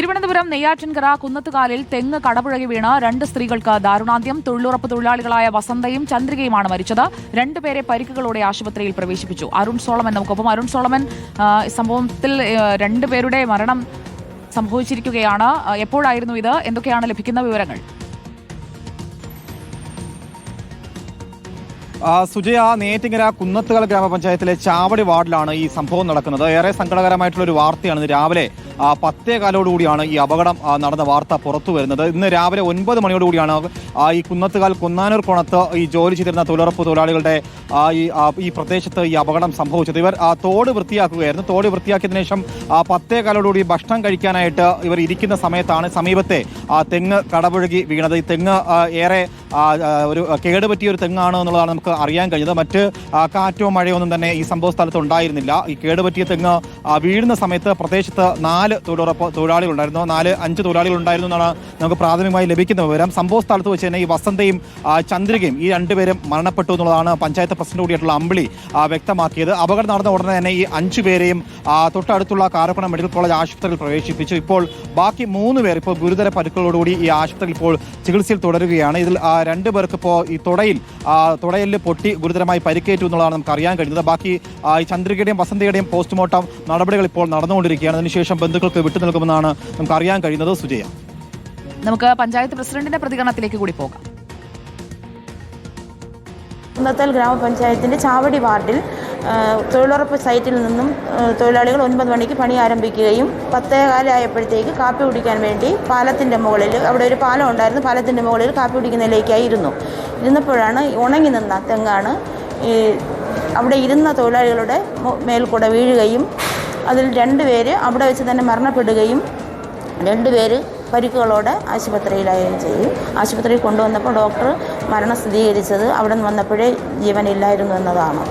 തിരുവനന്തപുരം നെയ്യാറ്റിൻകര കുന്നത്തുകാലിൽ തെങ്ങ് കടപുഴകി വീണ് രണ്ട് സ്ത്രീകൾക്ക് ദാരുണാന്ത്യം തൊഴിലുറപ്പ് തൊഴിലാളികളായ വസന്തയും ചന്ദ്രികയുമാണ് മരിച്ചത്. രണ്ടുപേരെ പരിക്കുകളോടെ ആശുപത്രിയിൽ പ്രവേശിപ്പിച്ചു. അരുൺ സോളമൻ നമുക്കൊപ്പം. അരുൺ സോളമൻ സംഭവത്തിൽ രണ്ടുപേരുടെ മരണം സംഭവിച്ചിരിക്കുകയാണ്. എപ്പോഴായിരുന്നു ഇത്? എന്തൊക്കെയാണ് ലഭിക്കുന്ന വിവരങ്ങൾ? സുജയ നേറ്റിങ്ങര കുന്നത്തുകൽ ഗ്രാമപഞ്ചായത്തിലെ ചാവടി വാർഡിലാണ് ഈ സംഭവം നടക്കുന്നത്. ഏറെ സങ്കടകരമായിട്ടുള്ള ഒരു വാർത്തയാണ് ഇന്ന് രാവിലെ പത്തേ കാലോടുകൂടിയാണ് ഈ അപകടം നടന്ന വാർത്ത പുറത്തു വരുന്നത്. ഇന്ന് രാവിലെ ഒൻപത് മണിയോടുകൂടിയാണ് ഈ കുന്നത്തുകാൽ കുന്നാനൂർ കോണത്ത് ഈ ജോലി ചെയ്തിരുന്ന തൊഴിലുറപ്പ് തൊഴിലാളികളുടെ ഈ ഈ പ്രദേശത്ത് ഈ അപകടം സംഭവിച്ചത്. ഇവർ തോട് വൃത്തിയാക്കുകയായിരുന്നു. തോട് വൃത്തിയാക്കിയതിനു ശേഷം പത്തേ കാലോടുകൂടി ഭക്ഷണം കഴിക്കാനായിട്ട് ഇവർ ഇരിക്കുന്ന സമയത്താണ് സമീപത്തെ തെങ്ങ് കടപുഴകി വീണത്. ഈ തെങ്ങ് ഏറെ ഒരു കേടുപറ്റിയ ഒരു തെങ്ങാണ് എന്നുള്ളതാണ് നമുക്ക് അറിയാൻ കഴിഞ്ഞത്. മറ്റ് കാറ്റോ മഴയോ ഒന്നും തന്നെ ഈ സംഭവ സ്ഥലത്ത് ഉണ്ടായിരുന്നില്ല. ഈ കേടുപറ്റിയ തെങ്ങ് വീഴുന്ന സമയത്ത് പ്രദേശത്ത് നാല് തൊഴിലുറപ്പ് തൊഴിലാളികളുണ്ടായിരുന്നു. നാല് അഞ്ച് തൊഴിലാളികൾ ഉണ്ടായിരുന്നു എന്നാണ് നമുക്ക് പ്രാഥമികമായി ലഭിക്കുന്ന വിവരം. സംഭവ സ്ഥലത്ത് വെച്ച് തന്നെ ഈ വസന്തയും ചന്ദ്രികയും ഈ രണ്ടുപേരും മരണപ്പെട്ടു എന്നുള്ളതാണ് പഞ്ചായത്ത് പ്രസിഡന്റ് കൂടിയായിട്ടുള്ള അമ്പിളി വ്യക്തമാക്കിയത്. അപകടം നടന്ന ഉടനെ തന്നെ ഈ അഞ്ചു പേരെയും തൊട്ടടുത്തുള്ള കാരക്കുണ മെഡിക്കൽ കോളേജ് ആശുപത്രിയിൽ പ്രവേശിപ്പിച്ചു. ഇപ്പോൾ ബാക്കി മൂന്ന് പേർ ഇപ്പോൾ ഗുരുതര പരിക്കുകളോടുകൂടി ഈ ആശുപത്രിയിൽ ഇപ്പോൾ ചികിത്സയിൽ തുടരുകയാണ്. ഇതിൽ രണ്ടു ഇപ്പോൾ ഈ തുടയിൽ ആ, തുടയിൽ പൊട്ടി ഗുരുതരമായി പരിക്കേറ്റു എന്നുള്ളതാണ് നമുക്ക് അറിയാൻ കഴിയുന്നത്. ബാക്കി ആ, ഈ ചന്ദ്രികയുടെയും വസന്തയുടെയും പോസ്റ്റ്മോർട്ടം നടപടികൾ ഇപ്പോൾ നടന്നുകൊണ്ടിരിക്കുകയാണ്. അതിനുശേഷം ബന്ധുക്കൾക്ക് വിട്ടു നൽകുമെന്നാണ് നമുക്ക് അറിയാൻ കഴിയുന്നത്. സുജയ. നമുക്ക് പഞ്ചായത്ത് പ്രസിഡന്റിന്റെ പ്രതികരണത്തിലേക്ക് കൂടി പോകാം. കുന്നത്തൽ ഗ്രാമപഞ്ചായത്തിന്റെ ചാവടി വാർഡിൽ തൊഴിലുറപ്പ് സൈറ്റിൽ നിന്നും തൊഴിലാളികൾ ഒൻപത് മണിക്ക് പണി ആരംഭിക്കുകയും പത്തേ കാലമായപ്പോഴത്തേക്ക് കാപ്പി കുടിക്കാൻ വേണ്ടി പാലത്തിന്റെ മുകളിൽ അവിടെ ഒരു പാലം ഉണ്ടായിരുന്നു. പാലത്തിന്റെ മുകളിൽ കാപ്പി കുടിക്കുന്നതിലേക്കായി ഇരുന്നു. ഇരുന്നപ്പോഴാണ് ഉണങ്ങി നിന്ന തെങ്ങാണ്. ഈ അവിടെ ഇരുന്ന തൊഴിലാളികളുടെ മേൽക്കൂടെ വീഴുകയും അതിൽ രണ്ട് പേര് അവിടെ വെച്ച് തന്നെ മരണപ്പെടുകയും രണ്ടുപേര് പരിക്കുകളോടെ ആശുപത്രിയിലായും ചെയ്യും ആശുപത്രിയിൽ കൊണ്ടുവന്നപ്പോൾ ഡോക്ടർ മരണം സ്ഥിരീകരിച്ചത് അവിടെ നിന്ന് വന്നപ്പോഴേ ജീവനില്ലായിരുന്നു എന്നതാണ്.